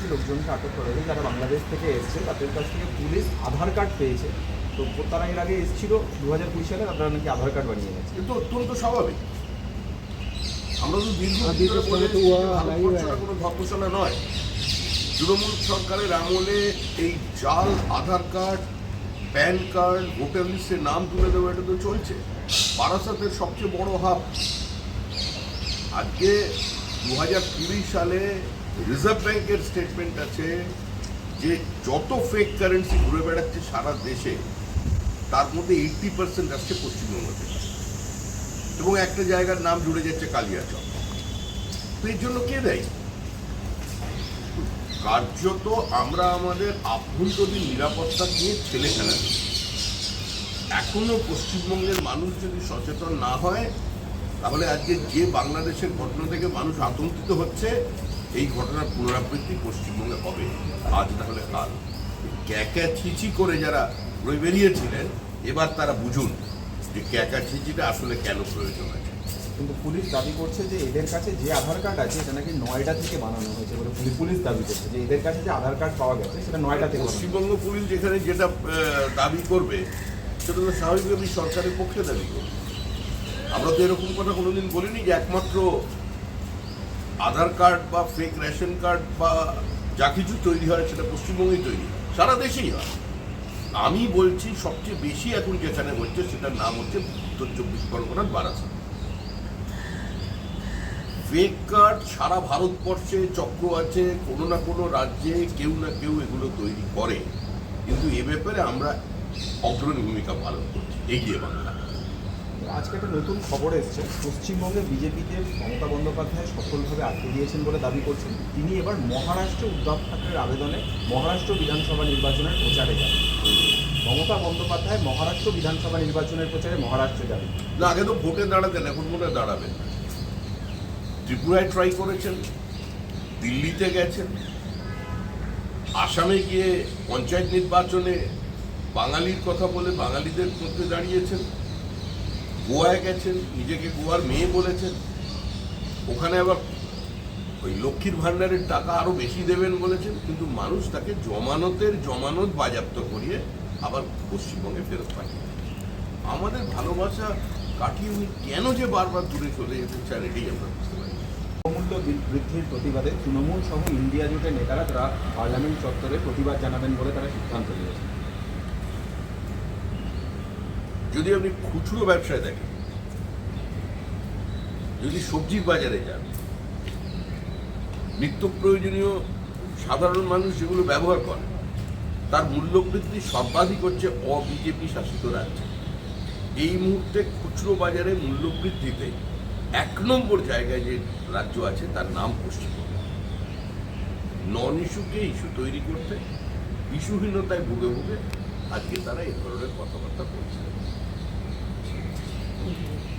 একষট্টি লোকজনকে আটক করা হয়েছে যারা বাংলাদেশ থেকে এসছে তাদের কাছ থেকে পুলিশ আধার কার্ড পেয়েছে। তো তারা এর আগে এসেছিল দু হাজার কুড়ি সালে তারা নাকি আধার কার্ড বানিয়ে গেছে কিন্তু অত্যন্ত স্বাভাবিক। আমরা তো দীর্ঘ দিন ধরে করে তো এসেছি উহা যে ভারতবর্ষটা নাই কোনো ধর্মশালা নয়। তৃণমূল সরকারের আমলে এই জাল Aadhaar card PAN card voter লিস্টে নাম তুলে দেওয়া এটা তো চলছে। বারাসাতের সবচেয়ে বড় হাব। আজকে দু হাজার কুড়ি সালে রিজার্ভ ব্যাংকের স্টেটমেন্ট আছে যে যত ফেক কারেন্সি ঘুরে বেড়াচ্ছে সারা দেশে, তার মধ্যে এইটটি পার্সেন্ট আসছে পশ্চিমবঙ্গ থেকে। এবং একটা জায়গার নাম জুড়ে যাচ্ছে কালিয়াচক তো এর জন্য কে দেয়? কার্যত আমরা আমাদের আভ্যন্তরীণ নিরাপত্তা নিয়ে ছেলে খেলা করি। এখনও পশ্চিমবঙ্গের মানুষ যদি সচেতন না হয়, তাহলে আজকে যে বাংলাদেশের ঘটনা থেকে মানুষ আতঙ্কিত হচ্ছে এই ঘটনার পুনরাবৃত্তি পশ্চিমবঙ্গে হবে। আজ না হলে কাল। ক্যাকা ছিচি করে যারা রয়ে বেরিয়েছিলেন এবার তারা বুঝুন যে ক্যাকা ছিচিটা আসলে কেন প্রয়োজন আছে। কিন্তু পুলিশ দাবি করছে যে এদের কাছে যে আধার কার্ড আছে এটা নাকি নয়ডা থেকে বানানো হয়েছে বলে পুলিশ পুলিশ দাবি করছে যে এদের কাছে যে আধার কার্ড পাওয়া গেছে সেটা নয়ডা থেকে পশ্চিমবঙ্গ পুলিশ যেখানে যেটা দাবি করবে সেটা তো স্বাভাবিকভাবেই সরকারের পক্ষে দাবি করবে। আমরা তো এরকম কথা কোনোদিন বলিনি যে একমাত্র আধার কার্ড বা ফেক রেশন কার্ড বা যা কিছু তৈরি হয় সেটা পশ্চিমবঙ্গেই তৈরি। সারা দেশেই হয়। আমি বলছি সবচেয়ে বেশি এখন যেখানে হচ্ছে সেটার নাম হচ্ছে উত্তর চব্বিশ পরগনার বারাসাত। ফেক কার্ড সারা ভারতবর্ষে চক্র আছে, কোনো না কোনো রাজ্যে কেউ না কেউ এগুলো তৈরি করে। কিন্তু এ ব্যাপারে আমরা অগ্রণী ভূমিকা পালন করছি, এগিয়ে বাংলা আজকে একটা নতুন খবর এসছে। পশ্চিমবঙ্গে বিজেপিতে মমতা বন্দ্যোপাধ্যায় সফলভাবে আটকে দিয়েছেন বলে দাবি করছেন। তিনি এবার মহারাষ্ট্র উদ্ধব ঠাকরের আবেদনে মহারাষ্ট্র বিধানসভা নির্বাচনের প্রচারে যান মমতা বন্দ্যোপাধ্যায় মহারাষ্ট্র বিধানসভা নির্বাচনের প্রচারে মহারাষ্ট্রে যাবেন। না, আগে তো ভোটে দাঁড়াতেন, এখন মনে দাঁড়াবেন ত্রিপুরায় ট্রাই করেছেন, দিল্লিতে গেছেন। আসামে গিয়ে পঞ্চায়েত নির্বাচনে বাঙালির কথা বলে বাঙালিদের মধ্যে দাঁড়িয়েছেন। গোয়ায় গেছেন, নিজেকে গোয়ার মেয়ে বলেছেন। ওখানে আবার ওই লক্ষ্মীর ভাণ্ডারের টাকা আরও বেশি দেবেন বলেছেন, কিন্তু মানুষ তাকে জমানতের জমানত বাজেয়াপ্ত করিয়ে আবার পশ্চিমবঙ্গে ফেরত পাঠিয়ে আমাদের ভালোবাসা কাটিয়ে উনি কেন যে বারবার দূরে চলে যেতে চান, এটাই আমরা বুঝতে পারি না। মূল্য বৃদ্ধির প্রতিবাদে। তৃণমূল সহ ইন্ডিয়া জোটের নেতারা তারা পার্লামেন্ট চত্বরে প্রতিবাদ জানাবেন বলে তারা সিদ্ধান্ত নিয়েছে। যদি আপনি খুচরো ব্যবসায় দেখেন, যদি সবজির বাজারে যান, নিত্য প্রয়োজনীয় সাধারণ মানুষ যেগুলো ব্যবহার করে, তার মূল্যবৃদ্ধি সর্বাধিক হচ্ছে অবিজেপি শাসিত রাজ্যে। এই মুহূর্তে খুচরো বাজারে মূল্যবৃদ্ধিতে এক নম্বর জায়গায় যে রাজ্য আছে, তার নাম পশ্চিমবঙ্গ। নন ইস্যুকে ইস্যু তৈরি করতে, ইস্যুহীনতায় ভুগে ভুগে আজকে তারা এই ধরনের কথাবার্তা বলছে। Mm-hmm.